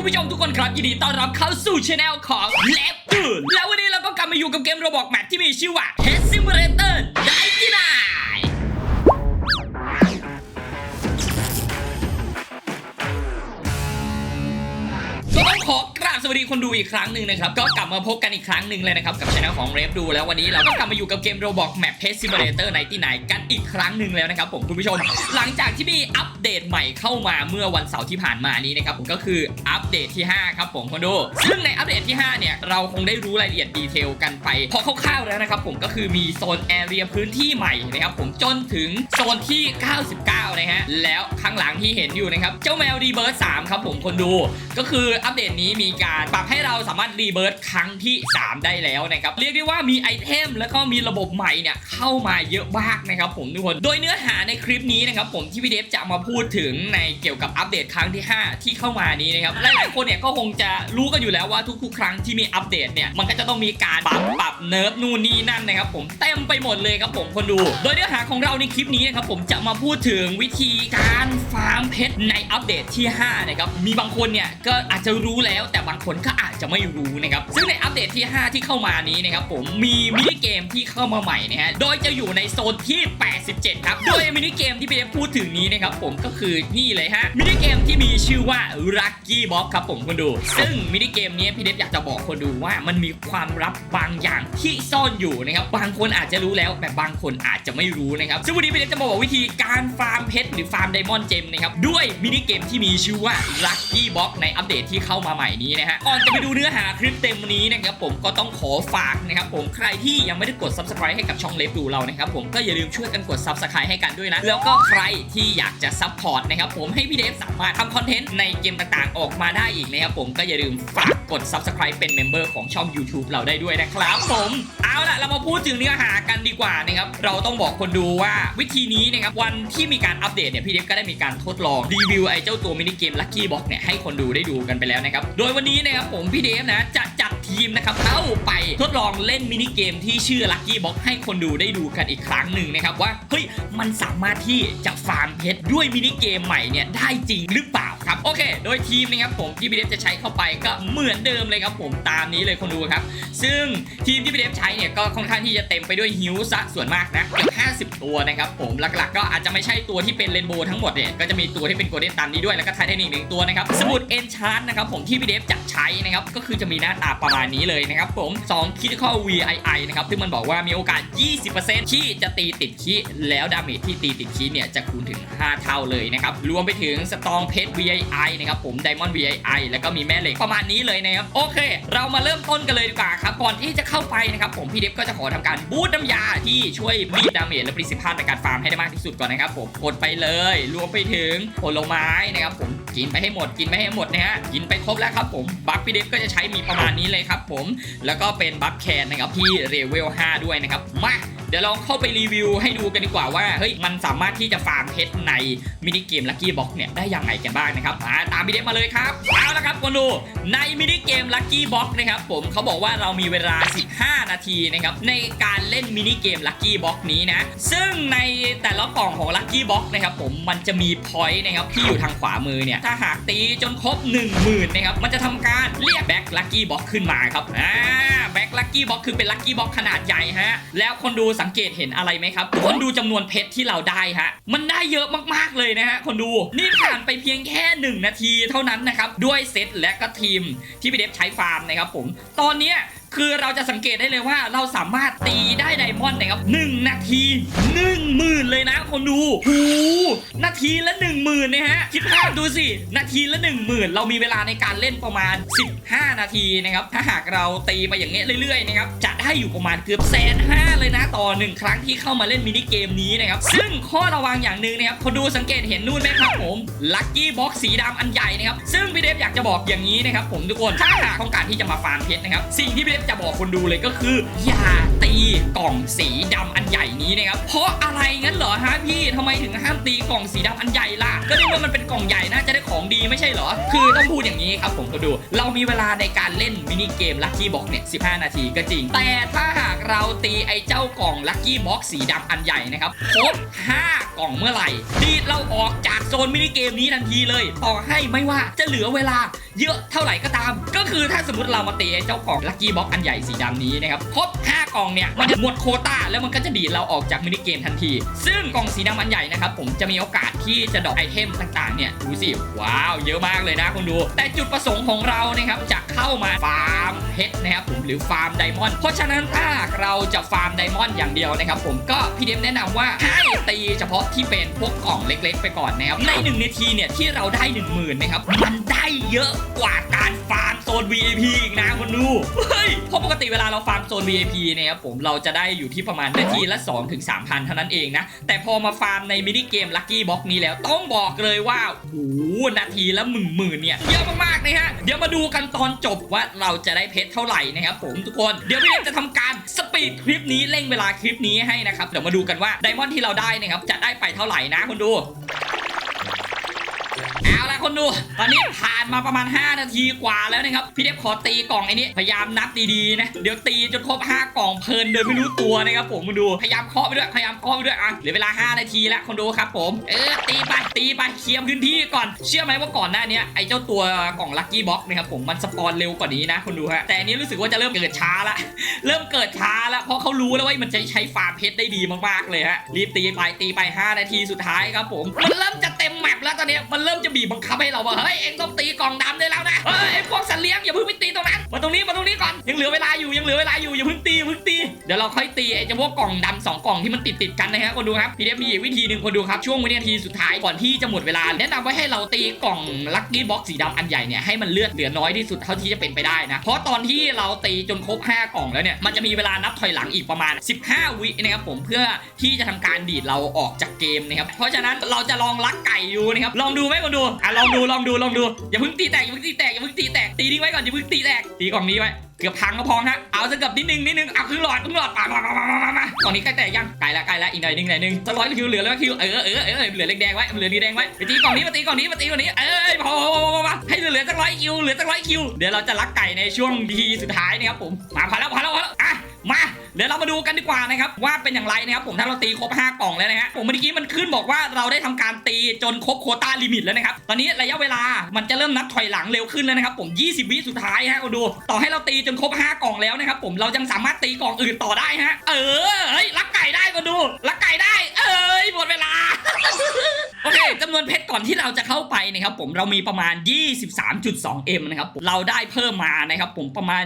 คุณผู้ชมทุกคนครับยินดีต้อนรับเข้าสู่ช anel ของเล็บตูนแล้ววันนี้เราก็กลับมาอยู่กับเกมโรบอกแมทที่มีชื่อว่า Head Simulator สวัสดีคนดูอีกครั้งหนึ่งนะครับ ก็กลับมาพบกันอีกครั้งหนึ่งเลยนะครับ กับช anel ของเรฟดู แล้ววันนี้เราก็กลับมาอยู่กับเกม Roblox Map Pet Simulator 99กันอีกครั้งหนึ่งแล้วนะครับผมคุณผู้ชม หลังจากที่มีอัปเดตใหม่เข้ามาเมื่อวันเสาร์ที่ผ่านมานี้นะครับผมก็คืออัปเดตที่ 5 ครับผมคนดู ซึ่งในอัปเดตที่ 5 เนี่ย เราคงได้รู้รายละเอียดดีเทลกันไปพอคร่าวๆแล้วนะครับผมก็คือมีโซนแอเรียพื้นที่ใหม่นะครับผมจนถึงโซนที่ 99 นะฮะแล้วข้างหลังที่เห็นอยู่นะครับเจ้าแมวรีเบิร์ส3ครับผมคนดู ก็คืออัปเดตนี้มีการปรับให้เราสามารถรีเบิร์ตครั้งที่ 3 ได้แล้วนะครับ เรียกได้ว่ามีไอเทมแล้วก็มีระบบใหม่เนี่ยเข้ามาเยอะมากนะครับผมทุกคน โดยเนื้อหาในคลิปนี้นะครับผมที่พี่เดฟจะมาพูดถึงในเกี่ยวกับอัปเดตครั้งที่ 5 ที่เข้ามานี้นะครับ หลายๆคนเนี่ยก็คงจะรู้กันอยู่แล้วว่าทุกๆ ครั้งที่มีอัปเดตเนี่ยมันก็จะต้องมีการปรับปรับเนิร์ฟนู่นนี่นั่นนะครับผมเต็มไปหมดเลยครับผมคนดู โดยเนื้อหาของเราในคลิปนี้นะครับผมจะมาพูดถึงวิธีการฟาร์มเพชรในอัปเดตที่5นะครับมีบางคนเนี่ยก็อาจจะรู้แล้วแต่บางคนก็อาจจะไม่รู้นะครับซึ่งในอัปเดตที่ 5 ที่เข้ามานี้นะครับผมมีมินิเกมที่เข้ามาใหม่นะฮะโดยจะอยู่ในโซนที่ 87 ครับ โดยมินิเกมที่พี่เดฟพูดถึงนี้นะครับผมก็คือนี่เลยฮะมินิเกมที่มีชื่อว่า Lucky Box ครับผมคนดู ซึ่งมินิเกมนี้พี่เดฟอยากจะบอกคนดูว่ามันมีความลับบางอย่างที่ซ่อนอยู่นะครับบางคนอาจจะรู้แล้วแต่บางคนอาจจะไม่รู้นะครับซึ่งวันนี้พี่เดฟจะมาบอกวิธีการฟาร์มเพชรหรือฟาร์มไดมอนด์เจมนะครับด้วยมินิเกมที่มีชื่อว่า Lucky Box ในอัปเดตที่เข้ามาใหม่นี้นะฮะก่อนจะไปดูเนื้อหาคลิปเต็มนี้นะครับผมก็ต้องขอฝากนะครับผมใครที่ยังไม่ได้กด subscribe ให้กับช่องเล็บดูเรานะครับผมก็อย่าลืมช่วยกันกด subscribe ให้กันด้วยนะแล้วก็ใครที่อยากจะ support นะครับผมให้พี่เดฟสามารถทำคอนเทนต์ในเกมต่างๆ ออกมาได้อีกนะครับผมก็อย่าลืมฝาก กด subscribe เป็นเมมเบอร์ของช่อง YouTube เราได้ด้วยนะครับผมเอาล่ะเรามาพูดถึงเนื้อหากันดีกว่านะครับเราต้องบอกคนดูว่าวิธีนี้นะครับวันที่มีการอัปเดตเนี่ยพี่เดฟก็ได้มีการทดลองรีวิวไอ้เจ้าตัวมินิเกม Lucky Box เนี่ยให้คนดูได้ดูกันไปแล้วนะครับโดยวันนี้นะครับผมพี่เดฟนะจะจัด ทีมนะครับเข้าไปทดลองเล่นมินิเกมที่ชื่อ Lucky Box ให้คนดูได้ดูกันอีกครั้งหนึ่งนะครับว่าเฮ้ยมันสามารถที่จะฟาร์มเพชรด้วยมินิเกมใหม่เนี่ยได้จริงหรือเปล่าครับโอเค โดยทีมนะครับผมที่พี่เดฟจะใช้เข้าไปก็เหมือนเดิมเลยครับผมตามนี้เลยคนดูครับ ซึ่งทีมที่พี่เดฟใช้เนี่ยก็ค่อนข้างที่จะเต็มไปด้วยฮิวซะส่วนมากนะเกือบ50 ตัวนะครับผมหลักๆ ก็อาจจะไม่ใช่ตัวที่เป็นเรนโบว์ทั้งหมดเนี่ยก็จะมีตัวที่เป็นโกลเด้นตันนี้ด้วยแล้วก็ไทเทนิกหนึ่งตัวนะครับสมุดเอนชาร์นะครับผมที่พี่เดฟจะใช้นะครับก็คือจะมีหน้าตาประมาณนี้เลยนะครับผม2 critical VII นะครับซึ่งมันบอกว่ามีโอกาส 20%ที่จะตีติดคีแล้วดาเมจที่ตีติดคีเนี่ยจะคูณถึง 5 เท่าเลยนะครับรวมไปถึงสตองเพชร VII นะครับผม Diamond VII แล้วก็มีแม่เหล็กประมาณนี้เลยนะครับโอเค เรามาเริ่มต้นกันเลยดีกว่าครับก่อนที่จะเข้าไปนะครับผมพี่เดฟก็จะขอทำการบูตน้ำยาที่ช่วยบีดดาเมจและประสิทธิภาพในการฟาร์มให้ได้มากที่สุดก่อนนะครับผมกดไปเลย รวมไปถึงผลไม้นะครับผม กินไปให้หมดกินไปให้หมดนะฮะกินไปครบแล้วครับผมบัฟพี่เดฟก็จะใช้มีประมาณนี้เลยครับผมแล้วก็เป็นบัฟแคนนะครับที่เรเวล5ด้วยนะครับมา เดี๋ยวเราเข้าไปรีวิวให้ดูกันดีกว่าว่าเฮ้ยมันสามารถที่จะฟาร์มเพชรในมินิเกม Lucky Box เนี่ยได้ยังไงกันบ้างนะครับาตามพี่เดฟมาเลยครับเอาละครับคนดูในมินิเกม Lucky Box นะครับผมเขาบอกว่าเรามีเวลา 15 นาทีนะครับในการเล่นมินิเกม Lucky Box นี้นะซึ่งในแต่ละกล่องของ Lucky Box นะครับผมมันจะมีพอยต์นะครับที่อยู่ทางขวามือเนี่ยถ้าหากตีจนครบ 10,000นะครับมันจะทำการเรียกแบ็คลัคกี้บ็อกขึ้นมาครับอ่า แบ็คลัคกี้บ็อกคือเป็นลัคกี้บ็อกขนาดใหญ่ฮะ แล้วคนดูสังเกตเห็นอะไรไหมครับ คนดูจำนวนเพชรที่เราได้ฮะ มันได้เยอะมากๆเลยนะฮะ คนดู นี่ผ่านไปเพียงแค่ 1 นาทีเท่านั้นนะครับ ด้วยเซตและก็ทีมที่พี่เดฟใช้ฟาร์มนะครับผม ตอนเนี้ย คือเราจะสังเกตได้เลยว่าเราสามารถตีได้ไดมอนด์นะครับ1นาที1หมื่นเลยนะคนดูหูนาทีละ1หมื่นนะฮะคิดภาพดูสิ นาทีละ1หมื่นเรามีเวลาในการเล่นประมาณ 15 นาทีนะครับ ถ้าหากเราตีไปอย่างเงี้ยเรื่อยๆนะครับจะ ได้อยู่ประมาณเกือบแสนห้าเลยนะต่อหนึ่งครั้งที่เข้ามาเล่นมินิเกมนี้นะครับซึ่งข้อระวังอย่างหนึ่งนะครับคนดูสังเกตเห็นนู่นไหมครับผมลัคกี้บ็อกสีดำอันใหญ่นะครับซึ่งพี่เดฟอยากจะบอกอย่างนี้นะครับผมทุกคนถ้าหากต้องการที่จะมาฟาร์มเพชรนะครับสิ่งที่พี่เดฟจะบอกคนดูเลยก็คือ อย่าตีกล่องสีดำอันใหญ่นี้นะครับเพราะอะไรงั้นเหรอฮะพี่ทำไมถึงห้ามตีกล่องสีดำอันใหญ่ล่ะก็ได้ว่ามันเป็นกล่องใหญ่น่าจะได้ของดีไม่ใช่เหรอ คือต้องพูดอย่างนี้ครับผมก็ดู เรามีเวลาในการเล่นมินิเกมลัคกี้บ็อกเนี่ย15นาทีก็จริงแต่ถ้าหากเราตีไอ้เจ้ากล่องลัคกี้บ็อกสีดำอันใหญ่นะครับครบ5กล่องเมื่อไหร่ดีดเราออกจากโซนมินิเกมนี้ทันทีเลยต่อให้ไม่ว่าจะเหลือเวลาเยอะเท่าไหร่ก็ตาม ก็คือถ้าสมมติเรามาตีไอ้เจ้ากล่องลัคกี้บ็อกอันใหญ่สีดำนี้นะครับครบ5กล่องเนี่ยมันจะหมดโคต้าแล้วมันก็จะดีดเราออกจากมินิเกมทันที ซึ่งกล่องสีดำอันใหญ่นะครับผมจะมีโอกาสที่จะดรอปไอเทมต่างๆเนี่ยดูสิว้าว เยอะมากเลยนะคุณดู แต่จุดประสงค์ของเรานะครับจะเข้ามาฟาร์ม เพชรนะครับผมหรือฟาร์มไดมอนด์เพราะฉะนั้นถ้าเราจะฟาร์มไดมอนด์อย่างเดียวนะครับผมก็พี่เดมแนะนำว่าให้ตีเฉพาะที่เป็นพวกกล่องเล็ก ๆ ไปก่อนนะครับใน1นาทีเนี่ยที่เราได้ 1 0,000นะครับมันได้เยอะกว่าการฟาร์มโซน VIP อีกนะคุณดูเฮ้ยเพราะปกติเวลาเราฟาร์มโซน VIP เนี่ยครับผมเราจะได้อยู่ที่ประมาณนาทีละ2-3,000ถึง3,000เท่านั้นเองนะแต่พอมาฟาร์มในมินิเกมลัคกี้บ็อกนี้แล้วต้องบอกเลยว่าโอ้โหนาทีละหมื่นหมื่นเนี่ยเยอะมากๆนะฮะเดี๋ยวมาดูกันตอนจบว่าเราจะได้เพชรเท่าไหร่นะครับผมทุกคนเดี๋ยวพี่เล็กจะทำการสปีดคลิปนี้เร่งเวลาคลิปนี้ให้นะครับเดี๋ยวมาดูกันว่าไดมอนด์ที่เราได้นะครับจะได้ไปเท่าไหร่นะคุณดู เอาละคนดู ตอนนี้ผ่านมาประมาณ 5 นาทีกว่าแล้วนะครับ พี่เดฟขอตีกล่องไอ้นี้พยายามนับดีๆนะ เดี๋ยวตีจนครบ 5 กล่องเพลินโดยไม่รู้ตัวนะครับผมมาดู พยายามเคาะไปด้วยพยายามเคาะไปด้วยอะเหลือเวลา 5 นาทีแล้วคนดูครับผม เออตีไปตีไปเคลียร์พื้นที่ก่อน เชื่อไหมว่าก่อนหน้านี้ไอ้เจ้าตัวกล่องลัคกี้บ็อกนะครับผมมันสปอนเร็วกว่านี้นะ คนดูฮะ แต่อันนี้รู้สึกว่าจะเริ่มเกิดช้าละ เริ่มเกิดช้าล้วเพราะเขารู้แล้วว่ามันจะใช้ฟาร์มเพชรได้ดีมากๆเลยฮะ รีบตีไปตีไป 5 นาทีสุดท้ายครับผมมันเริ่มจะ มแมปแล้วตอนนี้มันเริ่มจะบีบบังคับให้เราว่าเฮ้ยเอ็งต้องตีกล่องดำได้แล้วนะเฮ้ยไอ้พวกสัตว์เลี้ยงอย่าเพิ่งไปตีตรงนั้นมาตรงนี้มาตรงนี้ก่อนยังเหลือเวลาอยู่ยังเหลือเวลาอยู่อย่าเพิ่งตีเพิ่งตีเดี๋ยวเราค่อยตีไอ้เจ้าพวกกล่องดำสองกล่องที่มันติดติดกันนะฮะคนดูครับพี่เดฟมีวิธีหนึ่งคนดูครับช่วงวินาทีสุดท้ายก่อนที่จะหมดเวลา แนะนำว่าให้เราตีกล่องลัคกี้บ็อกสีดำอันใหญ่เนี่ยให้มันเลือดเหลือน้อยที่สุดเท่าที่จะเป็นไปได้นะเพราะตอนที่เราตีจนครบ 5 กล่องแล้วเนี่ยมันจะมีเวลานับถอยหลังอีกประมาณ 15 วินะครับผมเพื่อที่จะทำการดีดเราออกจากเกมนะครับเพราะฉะนั้นเราจะลองลักไก่ดูนะครับลองดูไหมคนดูอะลองดูลองดูลองดูอย่าเพิ่งตีแตกอย่าเพิ่งตีแตกอย่าเพิ่งตีแตกตีทิ้งไว้ก่อนอย่าเพิ่งตีแตกตีกล่องนี้ไว้เกือบพังก็พองฮะเอาสักกับนิดนึงนิดนึงเอาครึ่งหลอดครึ่งหลอดมามามามามามามาตอนนี้ใกล้แตกยังใกล้ละใกล้ละอีกหน่อยนึงหน่อยนึงจะร้อยคิวเหลือแล้วคิวเออเออเออเหลือเล็กแดงไว้เหลือนี้แดงไว้ไปตีกล่องนี้มาตีกล่องนี้มาตีกล่องนี้เออพอพอพอพอพอให้เหลือสักร้อยคิวเหลือสักร้อยคิวเดี๋ยวเราจะลักไก่ในช่วงทีสุดท้ายนะครับผมมาพอแล้วพอแล้วพอแล้วอะมา เดี๋ยวเรามาดูกันดีกว่านะครับว่าเป็นอย่างไรนะครับผมถ้าเราตีครบ 5 กล่องแล้วนะฮะผมเมื่อกี้มันขึ้นบอกว่าเราได้ทำการตีจนครบโคต้าลิมิตแล้วนะครับตอนนี้ระยะเวลามันจะเริ่มนับถอยหลังเร็วขึ้นแล้วนะครับผม20 วิสุดท้ายฮะคุณดู ต่อให้เราตีจนครบ 5 กล่องแล้วนะครับผมเรายังสามารถตีกล่องอื่นต่อได้ฮะเออเฮ้ยลักไก่ได้ก็ดูลักไก่ได้ เออ หมดเวลา โอเคจำนวนเพชรก่อนที่เราจะเข้าไปนะครับผมเรามีประมาณ 23.2M นะครับผมเราได้เพิ่มมานะครับผมประมาณ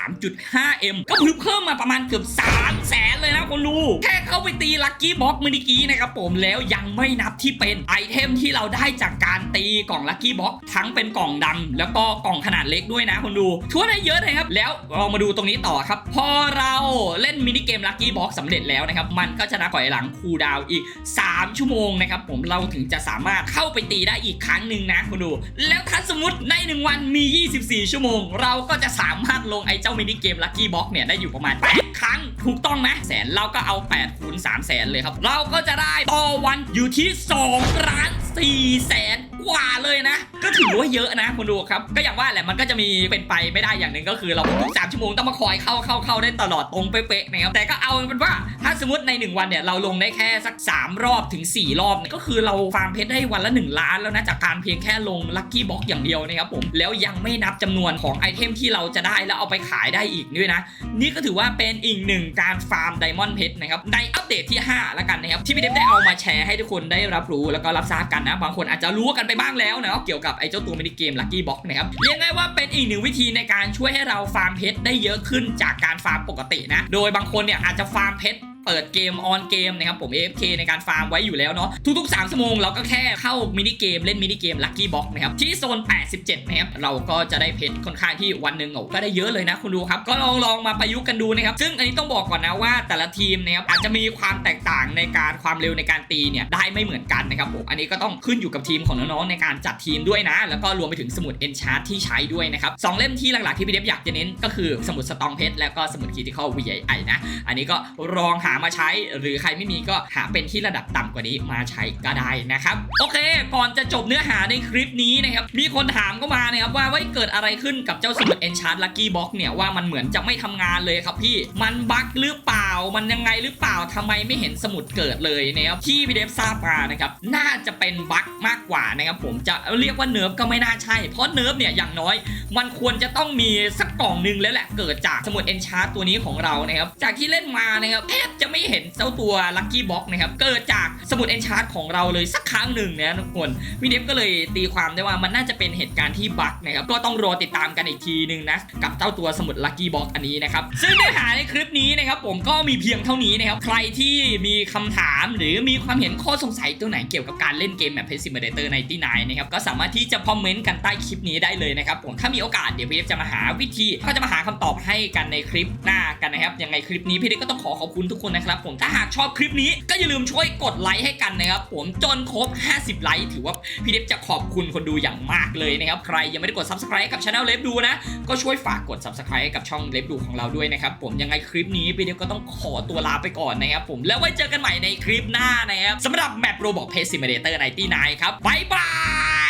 23.5M ก็คือเพิ่มมาประมาณเกือบ3แสนเลยนะคนดูแค่เข้าไปตีลัคกี้บ็อกเมื่อกี้นะครับผมแล้วยังไม่นับที่เป็นไอเทมที่เราได้จากการตีกล่องลัคกี้บ็อกทั้งเป็นกล่องดำแล้วก็กล่องขนาดเล็กด้วยนะคนดูทั่วได้เยอะเลยครับ แล้วเรามาดูตรงนี้ต่อครับ พอเราเล่นมินิเกมลัคกี้บ็อกสำเร็จแล้วนะครับมันก็จะนับถอยหลังคูลดาวอีก 3 ชั่วโมงนะครับผมเราถึงจะสามารถเข้าไปตีได้อีกครั้งหนึ่งนะคุณดู แล้วถ้าสมมติใน 1 วันมี 24 ชั่วโมง เราก็จะสามารถลงไอเจ้ามินิเกมลัคกี้บ็อกเนี่ยได้อยู่ประมาณ8 ครั้งถูกต้องไหมแสนเราก็เอา8คูณ3แสนเลยครับ เราก็จะได้ต่อวันอยู่ที่2ล้าน4แสนกว่าเลยนะก็ถือว่าเยอะนะคุณดูครับ ก็อย่างว่าแหละมันก็จะมีเป็นไปไม่ได้อย่างหนึ่งก็คือเราทุกสามชั่วโมงต้องมาคอยเข้าเข้าเข้าได้ตลอดตรงเป๊ะๆนะครับแต่ก็เอาเป็นว่าถ้าสมมติใน 1 วันเนี่ยเราลงได้แค่สัก 3 รอบถึง 4 รอบเนี่ยก็คือเราฟาร์มเพชรได้วันละ 1 ล้านแล้วนะจากการเพียงแค่ลงลัคกี้บ็อกอย่างเดียวนะครับผมแล้วยังไม่นับจำนวนของไอเทมที่เราจะได้แล้วเอาไปขายได้อีกด้วยนะ นี่ก็ถือว่าเป็นอีกหนึ่งการฟาร์มไดมอนด์เพชรนะครับในอัปเดตที่ 5 แล้วกันนะครับที่พี่เดฟได้เอามาแชร์ให้ทุกคนได้รับรู้แล้วก็รับทราบกันนะบางคนอาจจะรู้กันไปบ้างแล้วนะเกี่ยวกับไอ้เจ้าตัวมินิเกมลัคกี้บ็อกนะครับเรียกได้ว่าเป็นอีกหนึ่งวิธีในการช่วยให้เราฟาร์มเพชรได้เยอะขึ้นจากการฟาร์มปกตินะ โดยบางคนเนี่ยอาจจะฟาร์มเพชร เปิดเกมออนเกมนะครับผม AFK ในการฟาร์มไว้อยู่แล้วเนาะทุกๆ3ชั่วโมงเราก็แค่เข้ามินิเกมเล่นมินิเกมลัคกี้บ็อกนะครับที่โซน 87 นะครับเราก็จะได้เพชรค่อนข้างที่วันหนึ่งโอ้ก็ได้เยอะเลยนะคุณดูครับ ก็ลองลองมาประยุกต์กันดูนะครับ ซึ่งอันนี้ต้องบอกก่อนนะว่าแต่ละทีมนะครับอาจจะมีความแตกต่างในการความเร็วในการตีเนี่ยได้ไม่เหมือนกันนะครับผมอันนี้ก็ต้องขึ้นอยู่กับทีมของน้องๆในการจัดทีมด้วยนะ แล้วก็รวมไปถึงสมุด e n c h a r t ที่ใช้ด้วยนะครับสองเล่มที่หลักๆที่พี่เดฟอยากจะเน้นก็คือสมุดสตองเพชรแล้วก็สมุด Critical VI นะอันนี้ก็ลองหามาใช้ หรือใครไม่มีก็หาเป็นที่ระดับต่ำกว่านี้มาใช้ก็ได้นะครับโอเค ก่อนจะจบเนื้อหาในคลิปนี้นะครับมีคนถามเข้ามานะครับว่าว่าเกิดอะไรขึ้นกับเจ้าสมุด Enchant Lucky Box เนี่ยว่ามันเหมือนจะไม่ทำงานเลยครับพี่มันบั๊กหรือเปล่ามันยังไงหรือเปล่าทำไมไม่เห็นสมุดเกิดเลยนะครับที่พี่เดฟทราบมานะครับน่าจะเป็นบั๊กมากกว่านะครับผมจะเรียกว่าเนิร์ฟก็ไม่น่าใช่ เพราะเนิร์ฟเนี่ยอย่างน้อย มันควรจะต้องมีสักกล่องหนึ่งแล้วแหละเกิดจากสมุด Enchant ตัวนี้ของเรานะครับจากที่เล่นมานะครับแทบจะไม่เห็นเจ้าตัว Lucky Box นะครับเกิดจากสมุด Enchant ของเราเลยสักครั้งหนึ่งนะทุกคนพี่เดฟก็เลยตีความได้ว่ามันน่าจะเป็นเหตุการณ์ที่บั๊กนะครับก็ต้องรอติดตามกันอีกทีหนึ่งนะกับเจ้าตัวสมุด Lucky Box อันนี้นะครับซึ่งเนื้อหาในคลิปนี้นะครับผมก็มีเพียงเท่านี้นะครับใครที่มีคำถามหรือมีความเห็นข้อสงสัยตัวไหนเกี่ยวกับการเล่นเกมแบบ Pet Simulator 99นะครับก็สามารถที่จะคอมเมนต์กันใต้คลิปนี้ได้เลยนะครับผมถ้ามีโอกาสเดี๋ยวพี่เดฟจะมาหาวิธีก็จะมาหาคำตอบให้กันในคลิปหน้ากันนะครับยังไงคลิปนี้พี่เดฟก็ต้องขอขอบคุณทุกคนนะครับผมถ้าหากชอบคลิปนี้ก็อย่าลืมช่วยกดไลค์ให้กันนะครับผมจนครบ 50 ไลค์ถือว่าพี่เดฟจะขอบคุณคนดูอย่างมากเลยนะครับใครยังไม่ได้กด subscribe กับช anel เล็บดูนะ ก็ช่วยฝากกด subscribe กับช่องเล็บดูของเราด้วยนะครับผมยังไงคลิปนี้พี่เดฟก็ต้องขอตัวลาไปก่อนนะครับผมแล้วไว้เจอกันใหม่ในคลิปหน้านะครับสำหรับแมปโรบอกเพจซิมเดเตอร์ไนตี้ไนครับบายบา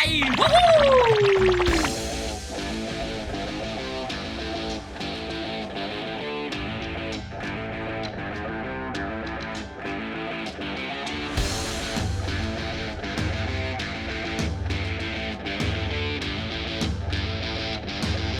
ย